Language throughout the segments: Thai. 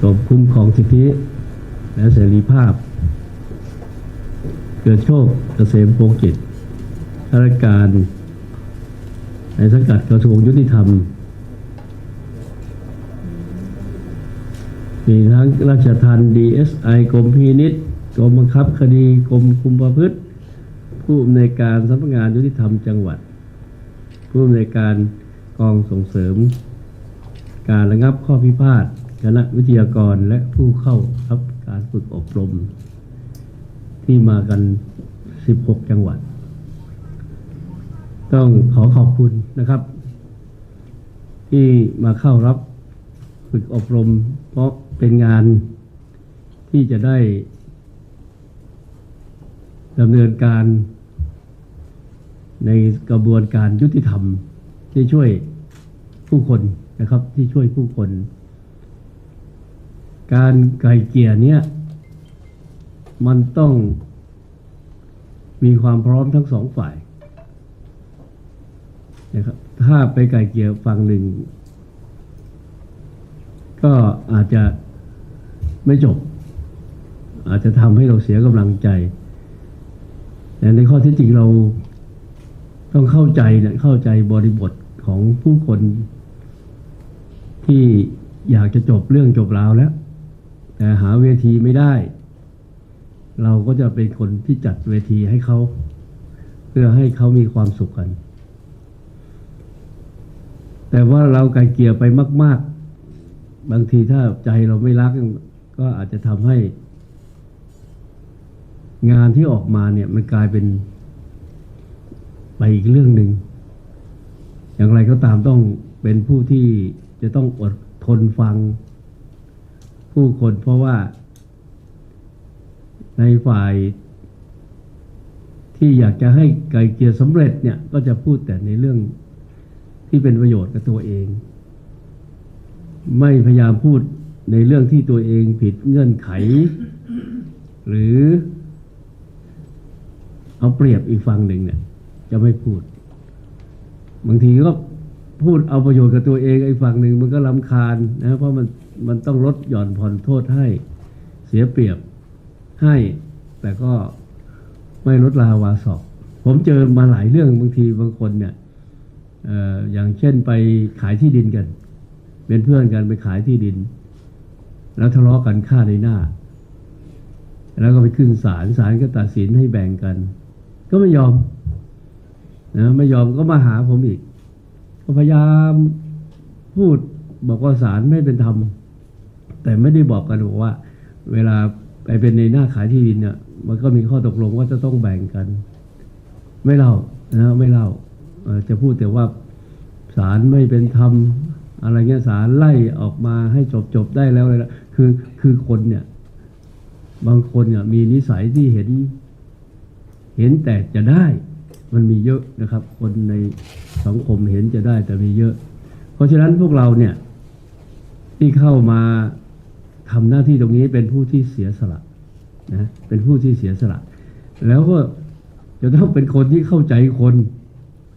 กรมคุ้มครองสิทธิ และเสรีภาพ เกิดโชคเกษมพงกิจข้าราชการ ในสังกัดกระทรวงยุติธรรม มีทั้งราชทัณฑ์ DSI กรมพินิษกรมบังคับคดีกรมคุมประพฤติ ผู้อำนวยการสำนักงานยุติธรรมจังหวัด ผู้อำนวยการกองส่งเสริม การระงับข้อพิพาท คณะวิทยากรและผู้เข้ารับการฝึกอบรม ที่มากัน 16 จังหวัด ต้องขอขอบคุณนะครับ ที่มาเข้ารับฝึกอบรม เพราะเป็นงานที่จะได้ดำเนินการในกระบวนการยุติธรรม ที่ช่วยผู้คนนะครับที่ช่วยผู้คน การไกลเกลี่ยเนี่ย มันต้องมีความพร้อมทั้งสองฝ่ายนะครับถ้าไปไกลเกลี่ยฝั่งหนึ่ง ก็อาจจะไม่จบ อาจจะทำให้เราเสียกำลังใจแต่ในข้อเที่จริงเราต้องเข้าใจเนี่ยเข้าใจบริบทของผู้คนที่อยากจะจบเรื่องจบราวแล้ว แต่หาเวทีไม่ได้ เราก็จะเป็นคนที่จัดเวทีให้เขา เพื่อให้เขามีความสุขกัน แต่ว่าเราไกลเกลี่ยไปมาก ๆ บางทีถ้าใจเราไม่รัก ก็อาจจะทำให้ งานที่ออกมาเนี่ยมันกลายเป็น ไปอีกเรื่องหนึ่งอย่างไรก็ตามต้องเป็นผู้ที่จะต้องอดทนฟัง ผู้คนเพราะว่า ในฝ่ายที่อยากจะให้ไกลเกลี่ยสำเร็จเนี่ยก็จะพูดแต่ในเรื่องที่เป็นประโยชน์กับตัวเอง ไม่พยายามพูดในเรื่องที่ตัวเองผิดเงื่อนไข หรือ เอาเปรียบอีกฝั่งหนึ่งเนี่ย จะไม่พูด บางทีก็พูดเอาประโยชน์กับตัวเองไอ้ฝั่งหนึ่งมันก็ลำคาญนะเพราะมัน มันต้องลดหย่อนผ่อนโทษให้เสียเปรียบให้ แต่ก็ไม่ลดลาวาสอกผมเจอมาหลายเรื่องบางทีบางคนเนี่ยอออย่างเช่นไปขายที่ดินกัน เป็นเพื่อนกันไปขายที่ดิน แล้วทะเลาะกันฆ่าในหน้า แล้วก็ไปขึ้นศาลศาลก็ตัดสินให้แบ่งกัน ก็ไม่ยอมนะไม่ยอมก็มาหาผมอีก ก็พยายามพูดบอกว่าศาลไม่เป็นธรรม แต่ไม่ได้บอกกันบอกว่า เวลาไปเป็นในหน้าขายที่ดินเนี่ยมันก็มีข้อตกลงว่าจะต้องแบ่งกัน ไม่เล่านะไม่เล่าจะพูดแต่ว่าศาลไม่เป็นธรรมอะไรเงี้ยศาลไล่ออกมาให้จบจบได้แล้วเลยละคือคือคนเนี่ย บางคนเนี่ยมีนิสัยที่เห็น เห็นแต่จะได้ มันมีเยอะนะครับ คนในสังคมเห็นจะได้แต่มีเยอะ เพราะฉะนั้นพวกเราเนี่ย ที่เข้ามาทำหน้าที่ตรงนี้เป็นผู้ที่เสียสละนะเป็นผู้ที่เสียสละ แล้วก็จะต้องเป็นคนที่เข้าใจคน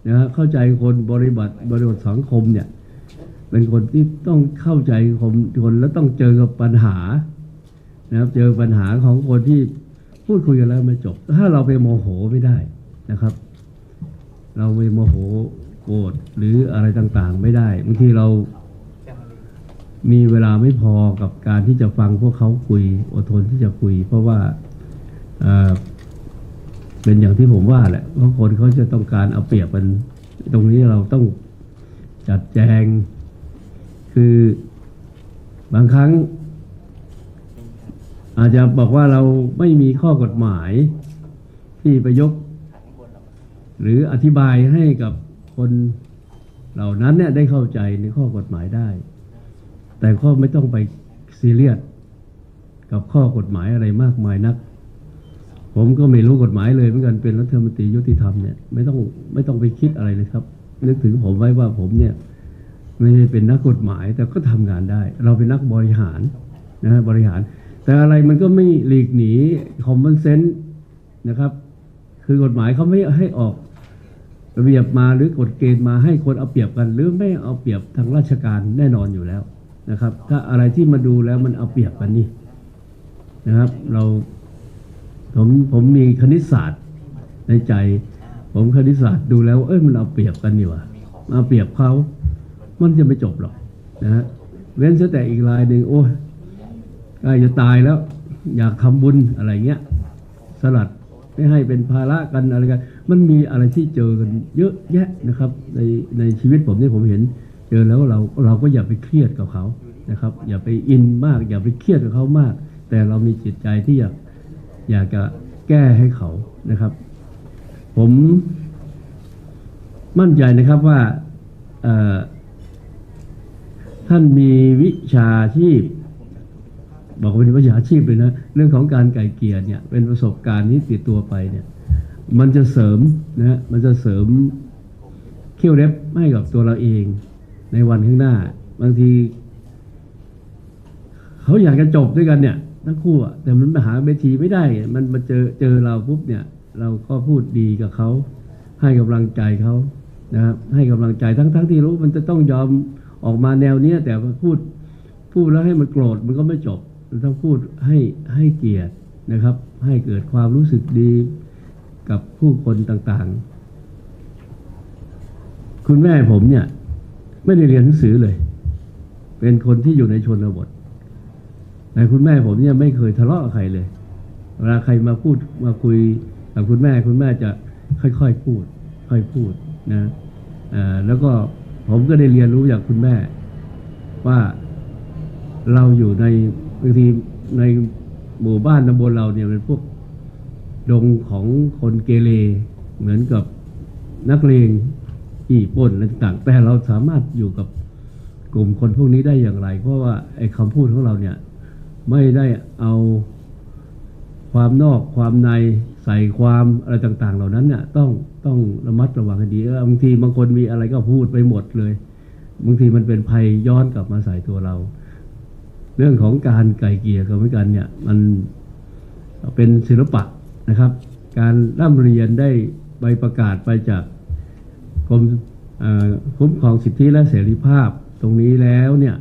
นะเข้าใจคนบริบัติบริบทสังคมเนี่ยเป็นคนที่ต้องเข้าใจคนคนแล้วต้องเจอกับปัญหานะครับเจอปัญหาของคนที่พูดคุยกันแล้วไม่จบ ถ้าเราไปโมโหไม่ได้นะครับ เราไปโมโหโกรธหรืออะไรต่างๆ ไม่ได้บางทีเรา มีเวลาไม่พอกับการที่จะฟังพวกเขาคุยอดทนที่จะคุย เพราะว่าเป็นอย่างที่ผมว่าแหละเพราะคนเขาจะต้องการเอาเปรียบกันตรงนี้เราต้องจัดแจง คือบางครั้ง อาจจะบอกว่าเราไม่มีข้อกฎหมาย ที่ไปยก หรืออธิบายให้กับคนเหล่านั้นเนี่ยได้เข้าใจในข้อกฎหมายได้ แต่ก็ไม่ต้องไปซีเรียสกับข้อกฎหมายอะไรมากมายนัก ผมก็ไม่รู้กฎหมายเลยเหมือนกันเป็นรัฐมนตรียุติธรรมเนี่ยไม่ต้องไม่ต้องไปคิดอะไรเลยครับ นึกถึงผมไว้ว่าผมเนี่ยไม่ได้เป็นนักกฎหมายแต่ก็ทำงานได้ เราเป็นนักบริหารนะฮะบริหาร แต่อะไรมันก็ไม่หลีกหนีคอมมอนเซนส์นะครับ คือกฎหมายเขาไม่ให้ออกระเบียบมาหรือกฎเกณฑ์มาให้คนเอาเปรียบกัน หรือไม่เอาเปรียบทางราชการแน่นอนอยู่แล้ว นะครับ ถ้าอะไรที่มาดูแล้วมันเอาเปรียบกันนี่นะครับ เราผมผมมีคณิตศาสตร์ในใจ ผมคณิตศาสตร์ดูแล้ว เอ้ยมันเอาเปรียบกันนี่ว่าเอาเปรียบเขามันจะไม่จบหรอกนะฮะเว้นแต่อีกรายหนึ่งโอ้ยใกล้จะตายแล้ว อยากทำบุญอะไรเงี้ย สลัดไม่ให้เป็นภาระกันอะไรกัน มันมีอะไรที่เจอกันเยอะแยะนะครับ ในในชีวิตผมที่ผมเห็น เจอแล้วเราเราก็อย่าไปเครียดกับเขานะครับ อย่าไปอินมาก อย่าไปเครียดกับเขามาก แต่เรามีจิตใจที่อยากอยากจะแก้ให้เขานะครับ ผมมั่นใจนะครับว่าท่านมีวิชาชีพ บอกว่าเป็นวิชาชีพเลยนะ เรื่องของการไก่เกลียเนี่ยเป็นประสบการณ์ที่ติดตัวไปเนี่ย มันจะเสริมนะฮะมันจะเสริมเขี้ยวเล็บให้กับตัวเราเอง ในวันข้างหน้า บางที เขาอยากจะจบด้วยกันเนี่ยทั้งคู่อะแต่มันมาหาเวทีไม่ได้ มันมาเจอเจอเราปุ๊บเนี่ย เราก็พูดดีกับเขา ให้กำลังใจเขานะครับให้กำลังใจทั้งทั้งที่รู้มันจะต้องยอมออกมาแนวเนี้ย แต่พูดพูดแล้วให้มันโกรธมันก็ไม่จบต้องพูดให้ให้เกียรตินะครับ ให้เกิดความรู้สึกดีกับผู้คนต่างๆ คุณแม่ผมเนี่ย ไม่ได้เรียนหนังสือเลย เป็นคนที่อยู่ในชนบท แต่คุณแม่ผมเนี่ยไม่เคยทะเลาะกับใครเลย เวลาใครมาพูดมาคุยกับคุณแม่คุณแม่จะค่อยๆพูด ค่อยพูดนะอ่อแล้วก็ผมก็ได้เรียนรู้จากคุณแม่ ว่าเราอยู่ในบางทีในหมู่บ้านตำบลเราเนี่ยเป็นพวกดงของคนเกเรเหมือนกับนักเลง อีปล้นอะไรต่างๆแต่เราสามารถอยู่กับกลุ่มคนพวกนี้ได้อย่างไร เพราะว่าไอ้คำพูดของเราเนี่ยไม่ได้เอาความนอกความในใส่ความอะไรต่าง ๆ เหล่านั้นเนี่ยต้องต้องระมัดระวังให้ดีบางทีบางคนมีอะไรก็พูดไปหมดเลยบางทีมันเป็นภัยย้อนกลับมาใส่ตัวเรา เรื่องของการไก่เกลี่ยกันเหมือนกันเนี่ยมันเป็นศิลปะนะครับ การร่ำเรียนได้ใบประกาศไปจาก รมคุ้มครองสิทธิและเสรีภาพตรงนี้แล้วเนี่ย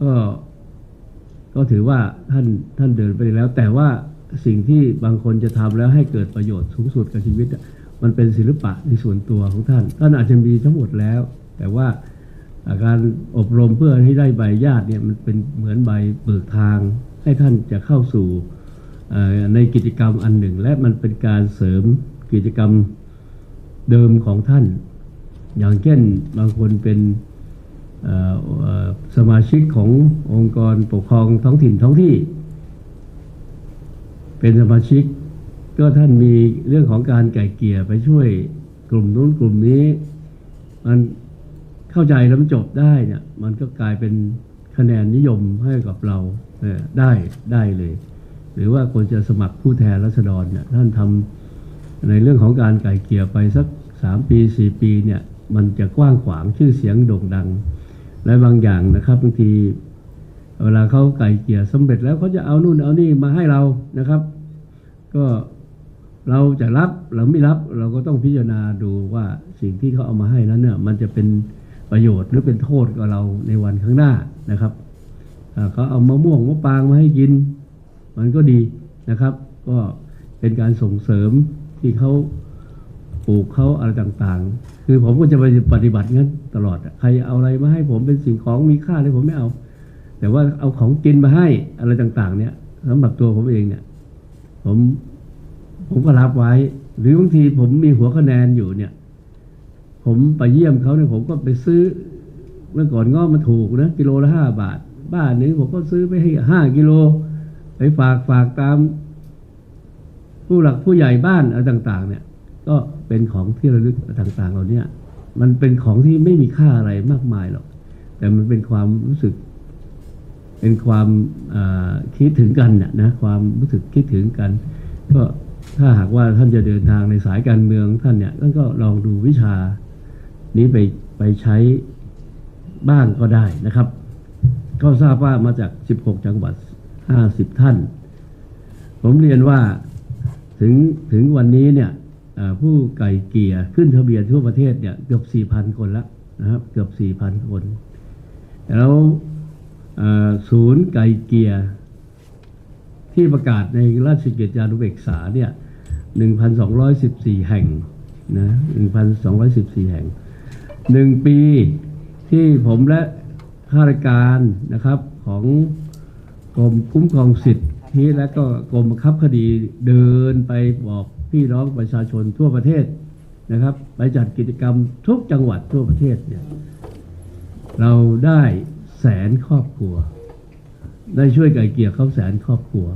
ก็ก็ถือว่าท่านท่านเดินไปแล้ว แต่ว่าสิ่งที่บางคนจะทำแล้วให้เกิดประโยชน์สูงสุดกับชีวิต มันเป็นศิลปะในส่วนตัวของท่าน ท่านอาจจะมีทั้งหมดแล้ว แต่ว่าอาการอบรมเพื่อให้ได้ใบญาติเนี่ยมันเป็นเหมือนใบเบิกทาง ให้ท่านจะเข้าสู่ในกิจกรรมอันหนึ่ง และมันเป็นการเสริมกิจกรรมเดิมของท่าน อย่างเช่นบางคนเป็นสมาชิกขององค์กรปกครองท้องถิ่นท้องที่ เป็นสมาชิก ก็ท่านมีเรื่องของการไก่เกี่ยไปช่วยกลุ่มนู้นกลุ่มนี้ มันเข้าใจแล้วมันจบได้เนี่ยมันก็กลายเป็นคะแนนนิยมให้กับเราได้ได้เลย หรือว่าคนจะสมัครผู้แทนรัษฎรเนี่ยท่านทำในเรื่องของการไก่เกี่ยไปสักสามปีสี่ปีเนี่ย มันจะกว้างขวางชื่อเสียงโด่งดัง และบางอย่างนะครับบางทีเวลาเขาไก่เกลี่ยสำเร็จแล้วเขาจะเอานู่นเอานี่มาให้เรานะครับ ก็เราจะรับหรือไม่รับเราก็ต้องพิจารณาดูว่าสิ่งที่เขาเอามาให้นั้นเนี่ยมันจะเป็นประโยชน์หรือเป็นโทษกับเราในวันข้างหน้านะครับเขาเอามะม่วงมะปรางมาให้กิน มันก็ดีนะครับ ก็เป็นการส่งเสริมที่เขา ปลูกเขาอะไรต่างๆ คือผมก็จะไปปฏิบัติงั้นตลอด ใครเอาอะไรมาให้ผมเป็นสิ่งของมีค่าเลยผมไม่เอา แต่ว่าเอาของกินมาให้อะไรต่างๆ เนี่ยสำหรับตัวผมเองเนี่ย ผมผมก็รับไว้ หรือบางทีผมมีหัวคะแนนอยู่เนี่ย ผมไปเยี่ยมเขาเนี่ยผมก็ไปซื้อเมื่อก่อนง้อมันถูกนะกิโลละห้าบาท บ้านนี้ผมก็ซื้อไปให้ห้ากิโล ไปฝากฝากตาม ผู้หลักผู้ใหญ่บ้านอะไรต่าง ๆ เนี่ย ก็เป็นของที่ระลึกต่างๆเหล่าเนี้ยมันเป็นของที่ไม่มีค่าอะไรมากมายหรอก แต่มันเป็นความรู้สึก เป็นความคิดถึงกันน่ะนะความรู้สึกคิดถึงกัน ก็ถ้าหากว่าท่านจะเดินทางในสายการเมืองท่านเนี่ยท่านก็ลองดูวิชานี้ไปไปใช้บ้างก็ได้นะครับ ก็ทราบว่ามาจาก 16 จังหวัด 50 ท่าน ผมเรียนว่าถึงถึงวันนี้เนี่ย ผู้ไก่เกี่ยขึ้นทะเบียนทั่วประเทศเนี่ยเกือบ 4,000 คนล้วนะครับเกือบ 4,000 คน แล้วศูนย์ไก่เกลียร์ที่ประกาศในราชกิจจานุเบกษาเนี่ย1,214 แห่งนะ1,214 แห่งหนึ่งปีที่ผมและข้าราชการนะครับของกรมคุ้มครองสิทธิและก็กรมบังคับคดีเดินไปบอก พี่น้องประชาชนทั่วประเทศนะครับ ไปจัดกิจกรรมทุกจังหวัดทั่วประเทศเนี่ยเราได้แสนครอบครัว ได้ช่วยไก่เกลี่ยเขาแสนครอบครัว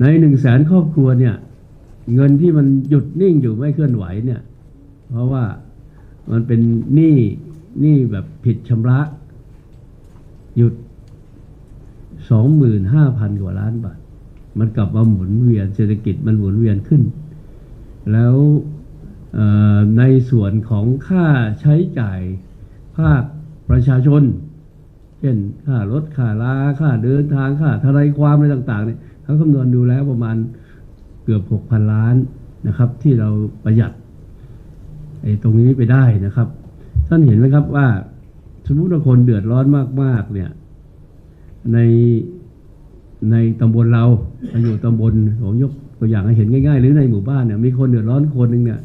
ในหนึ่งแสนครอบครัวเนี่ยเงินที่มันหยุดนิ่งอยู่ไม่เคลื่อนไหวเนี่ยเพราะว่ามันเป็นหนี้หนี้แบบผิดชำระ หยุดสองหมื่นห้าพันกว่าล้านบาท มันกลับมาหมุนเวียนเศรษฐกิจมันหมุนเวียนขึ้น แล้วในส่วนของค่าใช้จ่ายภาคประชาชน เช่นค่ารถค่าลาค่าเดินทางค่าทนายความอะไรต่างๆเนี่ยเขาคำนวณดูแล้วประมาณเกือบหกพันล้านนะครับ ที่เราประหยัดไอ้ตรงนี้ไปได้นะครับ ท่านเห็นไหมครับว่าสมมติว่าคนเดือดร้อนมากๆเนี่ยใน ในตำบลเราอยู่ตำบลผมยกตัวอย่างให้เห็นง่ายๆ หรือในหมู่บ้านเนี่ยมีคนเดือดร้อนคนหนึ่งเนี่ย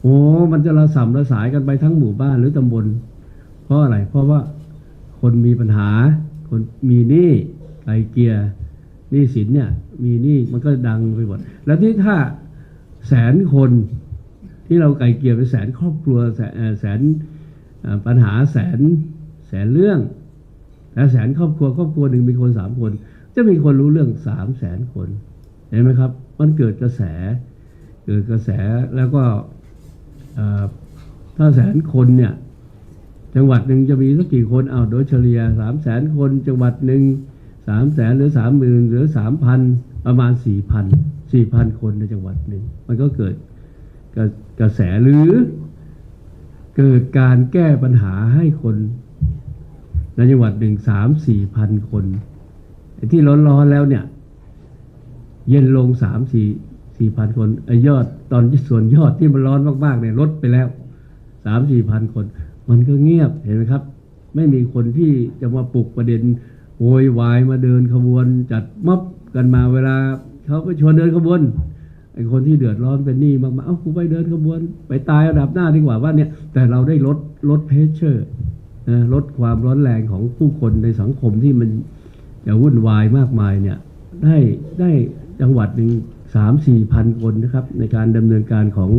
โอ้มันจะระสำระสายกันไปทั้งหมู่บ้านหรือตำบล เพราะอะไร เพราะว่าคนมีปัญหา คนมีหนี้ไกลเกลียหนี้สินเนี่ย มีหนี้มันก็ดังไปหมดแล้วที่ถ้าแสนคนที่เราไกลเกลียไปแสนครอบครัวแสนแสนปัญหาแสนแสนเรื่องแต่แสนครอบครัวครอบครัวหนึ่งมีคนสามคน จะมีคนรู้เรื่องสามแสนคน เห็นไหมครับ มันเกิดกระแส เกิดกระแสแล้วก็ถ้าแสนคนเนี่ย จังหวัดหนึ่งจะมีสักกี่คนเอาโดยเฉลี่ยสามแสนคน จังหวัดหนึ่งสามแสนหรือสามหมื่นหรือสามพันประมาณสี่พันสี่พันคนในจังหวัดหนึ่งมันก็เกิดกระกระแสหรือเกิดการแก้ปัญหาให้คนในจังหวัดหนึ่งสามสี่พันคน ที่ร้อนๆแล้วเนี่ย เย็นลงสามสี่สี่พันคนไอ้ยอดตอนส่วนยอดที่มันร้อนมากๆเนี่ยลดไปแล้วสามสี่พันคน มันก็เงียบเห็นไหมครับ ไม่มีคนที่จะมาปลุกประเด็นโวยวายมาเดินขบวนจัดม็อบกันมาเวลาเขาไปชวนเดินขบวนไอ้คนที่เดือดร้อนเป็นหนี้มากๆเอ้ากูไปเดินขบวน ไปตายระดับหน้าดีกว่าว่าเนี่ย แต่เราได้ลดลดเพชเชอร์ลดความร้อนแรงของผู้คนในสังคมที่มัน จะวุ่นวายมากมายเนี่ยได้ได้จังหวัดหนึ่งสามสี่พันคนนะครับ ในการดำเนินการของ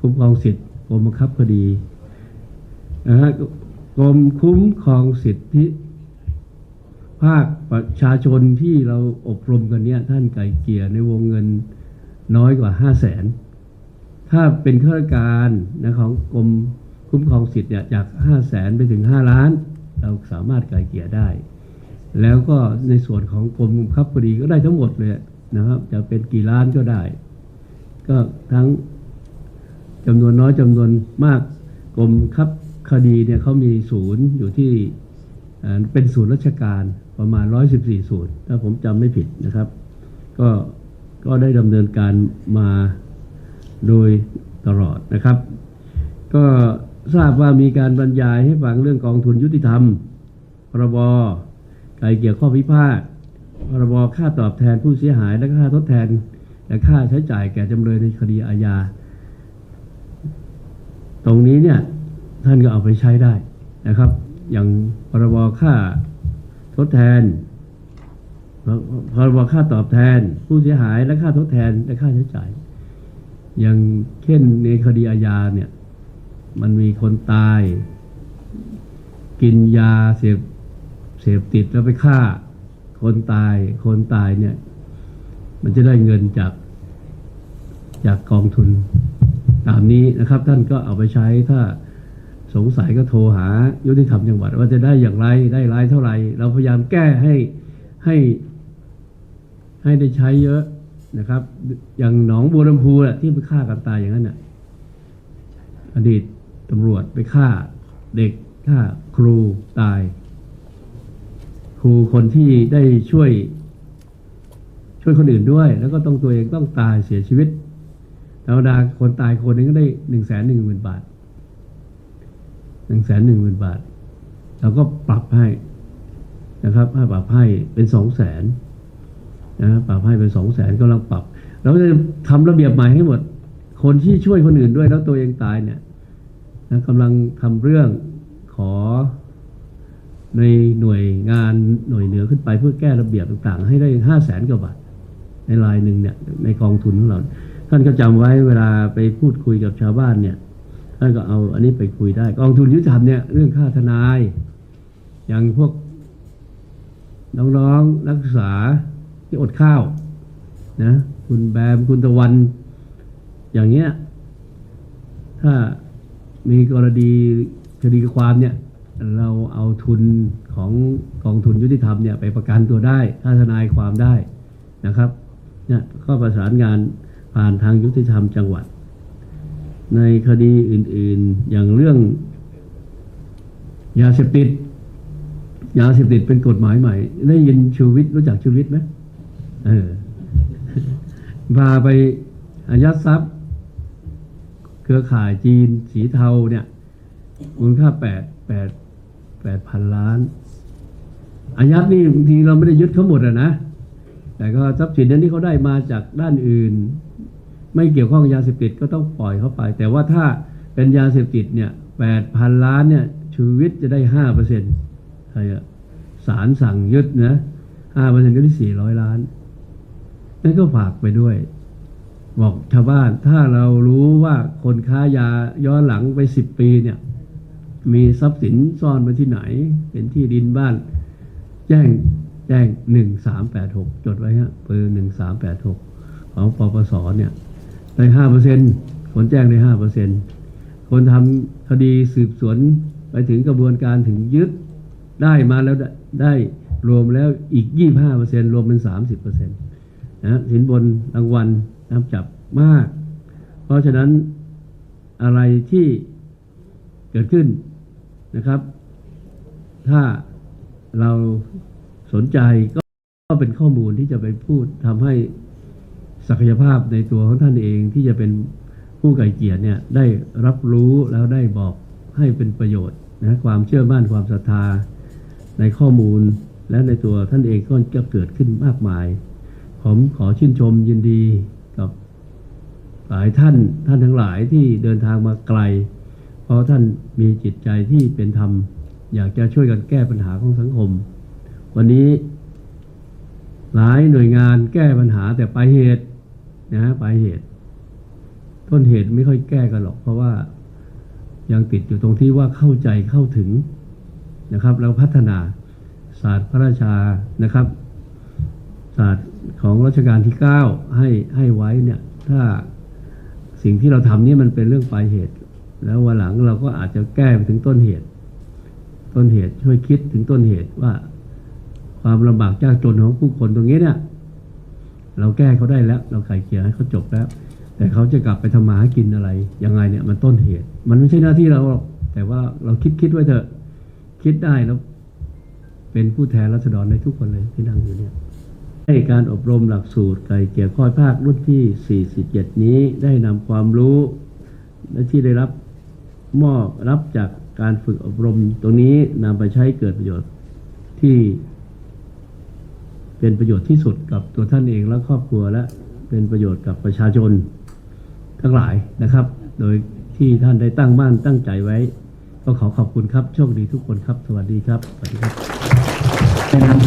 คุ้มครองสิทธิกรมบังคับคดีนะฮะกรมคุ้มครองสิทธิ ภาคประชาชนที่เราอบรมกันเนี่ยท่านไก่เกลี่ยในวงเงินน้อยกว่าห้าแสนถ้าเป็นข้าราชการนะของกรมคุ้มครองสิทธิ์เนี่ยจาก5 0 0แสนไปถึง5ล้าน เราสามารถไกลเกลี่ยได้ แล้วก็ในส่วนของกรมบังคับคดีก็ได้ทั้งหมดเลยนะครับ จะเป็นกี่ล้านก็ได้ ก็ทั้งจำนวนน้อยจำนวนมากกรมคับคดีเนี่ยเขามีศูนย์อยู่ที่เป็นศูนย์ราชการประมาณ 114 ศูนย์ ถ้าผมจำไม่ผิดนะครับ ก็ก็ได้ดำเนินการมาโดยตลอดนะครับ ก็ทราบว่ามีการบรรยายให้ฟังเรื่องกองทุนยุติธรรมพรบไก่ เกี่ยวข้อพิพาทพรบค่าตอบแทนผู้เสียหายและค่าทดแทนและค่าใช้จ่ายแก่จำเลยในคดีอาญา ตรงนี้เนี่ยท่านก็เอาไปใช้ได้นะครับ อย่างพรบค่าทดแทนพรบค่าตอบแทน ผู้เสียหายและค่าทดแทนและค่าใช้จ่าย อย่างเช่นในคดีอาญาเนี่ยมันมีคนตาย กินยาเสพ เสพติดแล้วไปฆ่าคนตายคนตายเนี่ย มันจะได้เงินจากจากกองทุนตามนี้นะครับ ท่านก็เอาไปใช้ถ้าสงสัยก็โทรหายุติธรรมจังหวัด ว่าจะได้อย่างไรได้รายเท่าไหร่ เราพยายามแก้ให้ให้ให้ได้ใช้เยอะนะครับ อย่างหนองบัวลำพูที่ไปฆ่ากันตายอย่างนั้นน่ะอดีตตำรวจไปฆ่าเด็กฆ่าครูตาย รูคนที่ได้ช่วย ช่วยคนอื่นด้วย แล้วก็ต้องตัวเองต้องตายเสียชีวิตธรรมดาคนตายคนนึงก็ได้หนึ่งแสนหนึ่งหมื่นบาทหนึ่งแสนหนึ่งหมื่นบาทเราก็ปรับให้นะครับให้ปรับให้เป็นสองแสนนะปรับให้เป็นสองแสนกำลังปรับแล้วจะทำระเบียบใหม่ให้หมด คนที่ช่วยคนอื่นด้วยแล้วตัวเองตายเนี่ยนะกำลังทำเรื่องขอ ในหน่วยงานหน่วยเหนือขึ้นไปเพื่อแก้ระเบียบต่างๆ ให้ได้ห้าแสนกว่าบาทในรายหนึ่งเนี่ยในกองทุนของเรา ท่านก็จำไว้เวลาไปพูดคุยกับชาวบ้านเนี่ยท่านก็เอาอันนี้ไปคุยได้ กองทุนยุติธรรมเนี่ยเรื่องค่าทนาย อย่างพวกน้องๆนักศึกษาที่อดข้าวนะคุณแบมคุณตะวัน อย่างเงี้ยถ้ามีกรณีคดีความเนี่ย เราเอาทุนของกองทุนยุติธรรมเนี่ยไปประกันตัวได้ค่าทนายความได้นะครับเนี่ยก็ประสานงานผ่านทางยุติธรรมจังหวัด ในคดีอื่นๆอย่างเรื่องยาเสพติดยาเสพติดเป็นกฎหมายใหม่ ได้ยินชูวิทย์รู้จักชูวิทย์ไหมเออพาไปอายัดทรัพย์ เครือข่ายจีนสีเทาเนี่ยมูลค่าแปดแปด แปดพันล้านอายัดนี่บางทีเราไม่ได้ยึดเขาหมดอะนะ แต่ก็ทรัพย์สินนั้นที่เขาได้มาจากด้านอื่น ไม่เกี่ยวข้องยาเสพติดก็ต้องปล่อยเขาไป แต่ว่าถ้าเป็นยาเสพติดเนี่ยแปดพันล้านเนี่ยชูวิทย์จะได้ห้าเปอร์เซ็นต์ใครอะศาลสั่งยึดนะห้าเปอร์เซ็นต์ก็ได้สี่ร้อยล้าน นั่นก็ฝากไปด้วย บอกชาวบ้านถ้าเรารู้ว่าคนค้ายาย้อนหลังไปสิบปีเนี่ย มีทรัพย์สินซ่อนไว้ที่ไหน เป็นที่ดินบ้าน แจ้งแจ้งหนึ่งสามแปดหกจดไว้ฮะเบอร์หนึ่งสามแปดหกของปปสเนี่ยได้ห้าเปอร์เซ็นคนแจ้งได้ห้าเปอร์เซ็นคนทำคดีสืบสวนไปถึงกระบวนการถึงยึดได้มาแล้วได้ไดรวมแล้วอีกยี่ห้าเปอร์เซ็นรวมเป็นสามสิบเปอร์เซ็นต์นะสินบนรางวัลนำจับมาก เพราะฉะนั้นอะไรที่เกิดขึ้น นะครับ ถ้าเราสนใจก็ก็เป็นข้อมูลที่จะไปพูดทำให้ศักยภาพในตัวของท่านเองที่จะเป็นผู้ไก่เกลียรเนี่ยได้รับรู้แล้วได้บอกให้เป็นประโยชน์นะความเชื่อมั่นความศรัทธาในข้อมูลและในตัวท่านเองก็จะเกิดขึ้นมากมาย ผมขอชื่นชมยินดีกับหลายท่านท่านทั้งหลายที่เดินทางมาไกล ราะท่านมีจิตใจที่เป็นธรรม อยากจะช่วยกันแก้ปัญหาของสังคม วันนี้ หลายหน่วยงานแก้ปัญหาแต่ปลายเหตุนะฮะปลายเหตุ ต้นเหตุไม่ค่อยแก้กันหรอก เพราะว่ายังติดอยู่ตรงที่ว่าเข้าใจเข้าถึงนะครับแล้วพัฒนาศาสตร์พระราชานะครับศาสตร์ของรัชกาลที่ 9 ให้ให้ไว้เนี่ยถ้าสิ่งที่เราทำนี่มันเป็นเรื่องปลายเหตุ แล้ววันหลังเราก็อาจจะแก้ไปถึงต้นเหตุ ต้นเหตุช่วยคิดถึงต้นเหตุว่า ความลำบากยากจนของผู้คนตรงนี้เนี่ยเราแก้เขาได้แล้ว เราไขเกลี่ยให้เขาจบแล้ว แต่เขาจะกลับไปทำมาหากินอะไรยังไงเนี่ยมันต้นเหตุ มันไม่ใช่หน้าที่เราหรอกแต่ว่าเราคิดคิดไว้เถอะ คิดได้แล้ว เป็นผู้แทนรัษฎรในทุกคนเลยที่นั่งอยู่เนี่ยให้การอบรมหลักสูตรไก่เกี่ยข้อยภาครุ่นที่ 47 นี้ได้นำความรู้ และที่ได้รับ มอบรับจากการฝึกอบรมตรงนี้นำไปใช้เกิดประโยชน์ที่เป็นประโยชน์ที่สุดกับตัวท่านเองและครอบครัวและเป็นประโยชน์กับประชาชนทั้งหลายนะครับ โดยที่ท่านได้ตั้งมั่นตั้งใจไว้ ก็ขอขอบคุณครับ โชคดีทุกคนครับ สวัสดีครับ สวัสดีครับ